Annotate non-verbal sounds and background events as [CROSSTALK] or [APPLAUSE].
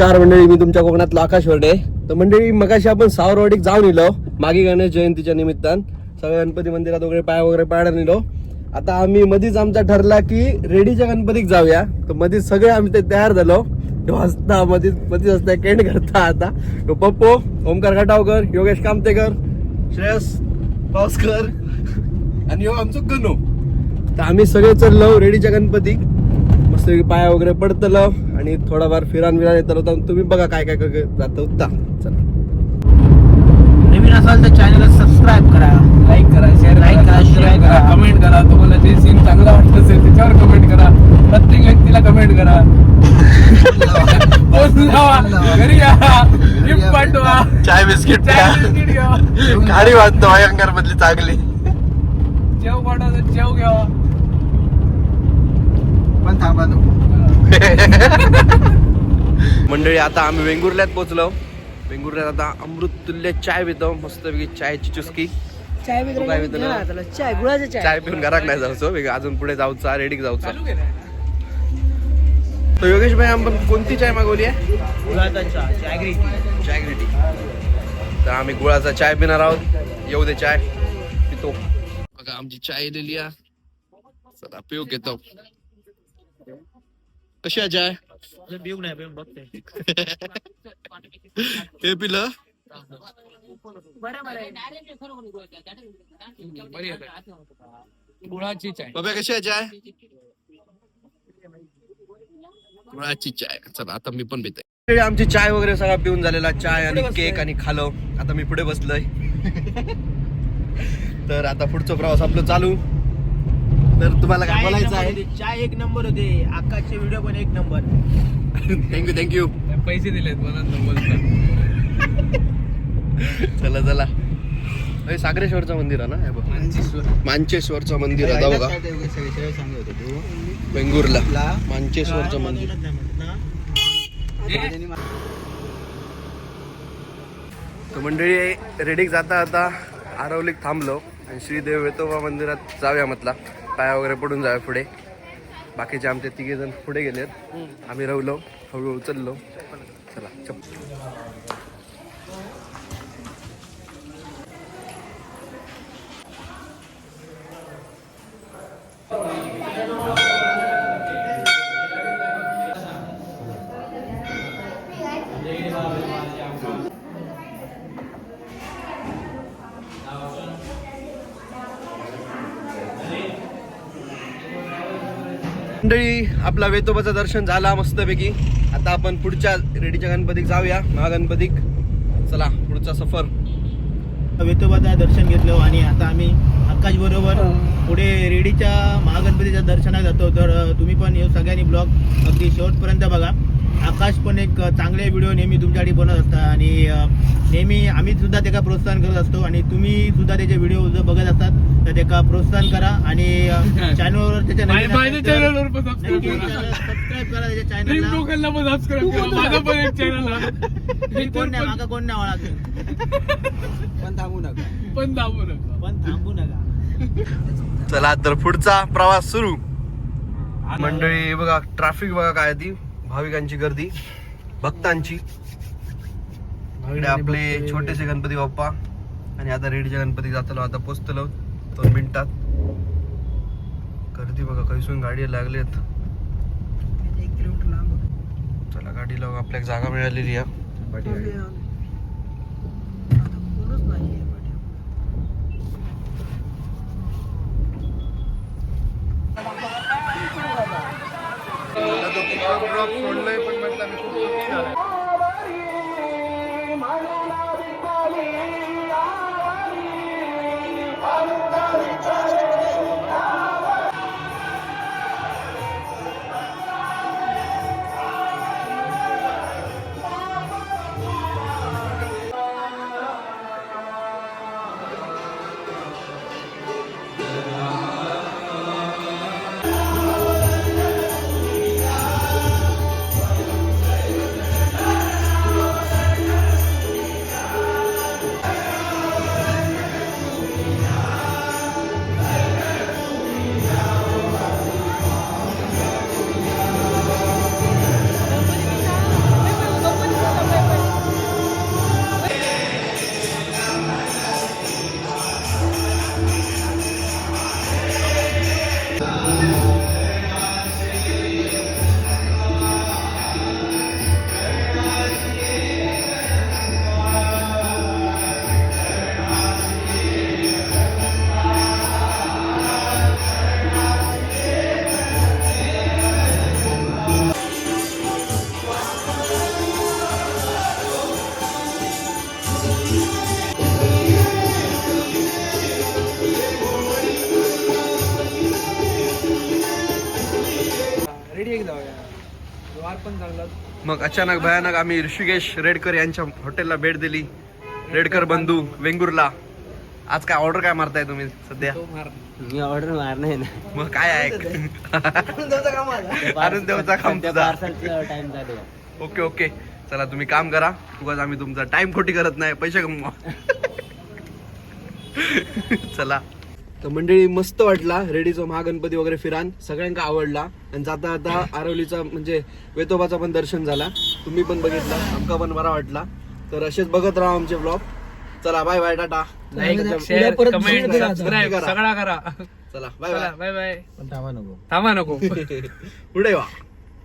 नमस्कार मंडळी मी तुमच्या कोकणातला आकाश वर्डे. तर मंडळी मगाशी आपण सावरवाडीत जाऊन येलो मागे गणेश जयंतीच्या निमित्तान. सगळ्या गणपती मंदिरात वगैरे पाय वगैरे पाहायला नेलो आता आम्ही मधीच आमचा ठरला की रेडीच्या गणपतीक जाऊया. तर मधीच सगळे आम्ही ते तयार झालो. वाजता मधीच मधीच असता केंड करता आता. ह्यो पप्पो ओमकार खटावकर योगेश कामतेकर श्रेयस पावसकर आणि यो आमचं गणू तर आम्ही सगळे चाललो रेडीच्या गणपतीक. मस्त पाया वगैरे पडतलो. आणि थोडाफार फिरान विरान येत होता तुम्ही बघा काय काय काय जात होता चला. नवीन असाल तर चॅनलला सबस्क्राईब करा. लाईक करा शेअर Like करा सबस्क्राईब करा. कमेंट करा. तुम्हाला जे सीन चांगला वाटत असेल त्याच्यावर कमेंट करा. प्रत्येक व्यक्तीला कमेंट करा. [LAUGHS] घरी या. गिफ्ट पाठवा. चाय बिस्किट चाय बिस्किट घ्या. गाडी वाजतो भयंकर मधली चांगली. जेव पाठवा जेव घ्यावा पण थांबा मंडळी आता आम्ही वेंगुर्ल्यात पोहोचलो. वेंगुर्ल्यात आता अमृत तुल्य चाय पितो. मस्तपैकी चायची चुस्की. चाय? चाय गुळाचा चाय. पिऊन घरात नाही जाऊचो वेगळं अजून पुढे जाऊचा रेडीक जाऊचा तर योगेश भाई आपण कोणती चाय मागवली आहे? चाय तर आम्ही गुळाचा चाय पिणार आहोत. येऊ दे चाय. पितो. बघा आमची चाय दिली आहे. चला पिऊ घेतो. कशी आहे नाही बघते हे पिलं आहे. बाबा कशी आहे चाय गुळाची चाय. चला आता मी पण पिते आमची चाय वगैरे सगळा पिऊन झालेला चाय आणि केक आणि खालो. आता मी पुढे बसलोय. [LAUGHS] तर आता पुढचा प्रवास आपलं चालू. तर तुम्हाला काय बोलायचं आहे? चाय एक नंबर होते आकाशचे व्हिडिओ पण एक नंबर. थँक्यू थँक्यू पैसे दिलेत मला न बोलता चला चला. अरे सागरेश्वरचं मंदिर आहे ना? हे बघ. मांचेश्वरचं मंदिर आहे बघा बेंगुरला. मांचेश्वरचं मंदिर. तर मंडळी रेडीक जाता आता आरवलीक थांबलो आणि श्रीदेव वेतोबा मंदिरात जाऊया म्हटला. पाया वगैरे पडून जाऊया पुढे. बाकीचे आमचे तिघे जण पुढे गेलेत. आम्ही रवलो हळूहळू चाललो. चला चप्पल मंडळी आपला वेतोबाचं दर्शन झाला मस्तपैकी. आता आपण पुढच्या रेडीच्या गणपतीक जाऊया महागणपतीक. चला पुढचा सफर. वेतोबाचा दर्शन घेतलं आणि आता आम्ही आकाश बरोबर पुढे रेडीच्या महागणपतीच्या दर्शनात जातो. तर तुम्ही पण हे सगळ्यांनी ब्लॉग अगदी शेवटपर्यंत बघा. एक चांगले व्हिडिओ नेहमी तुमच्यासाठी बनवत असता आणि नेहमी आम्ही सुद्धा त्याला प्रोत्साहन करत असतो आणि तुम्ही सुद्धा त्याचे व्हिडिओ जर बघत असतात तर त्याला प्रोत्साहन करा आणि चॅनलवर [LAUGHS] त्याच्या सबस्क्राईब करा. त्याच्या चॅनलला [LAUGHS] माझा [LAUGHS] कोण नाही मागा कोण नाही ओळख पण थांबू नका. पण दाबू नका. पण थांबू नका. चला तर पुढचा प्रवास सुरू. मंडळी बघा ट्रॅफिक बघा काय ती. भाविकांची गर्दी. भक्तांची. आपले छोटेसे गणपती बाप्पा आणि आता रेडीचे गणपती जातलो आता पोचतलो दोन मिनिटात. गर्दी बघा खैसून गाडी लागलेत. चला गाडी लावून आपल्याला जागा मिळालेली आहे. सोडलंय. कोणच नाही वार पण चांगला मग अचानक भयानक आम्ही ऋषिकेश रेडकर यांच्या हॉटेलला भेट दिली. रेडकर बंधू वेंगुर्ला. आज काय ऑर्डर काय मारताय तुम्ही सध्या? तो मार मी ऑर्डर मारणार ना मग काय आहे? [LAUGHS] अरुण देवचा काम [LAUGHS] तुझा. पार्सलचा टाइम चालू आहे. Okay okay. चला तुम्ही काम करा. उगाच आम्ही तुमचा टाइम खोटी करत नाही. पैसे कमवा. [LAUGHS] चला. तर मंडळी मस्त वाटला. रेडीचा महागणपती वगैरे फिरान सगळ्यांका आवडला. आणि जाता जाता आरवलीचा म्हणजे वेतोबाचा पण दर्शन झाला. तुम्ही पण बघितला. आमका पण बरा वाटला. तर असेच बघत राहा आमचे ब्लॉग चला बाय बाय टाटा. सगळा करा. चला बाय बाय बाय बाय पण थांबा नको. थांबा नको. [LAUGHS] पुढे वा.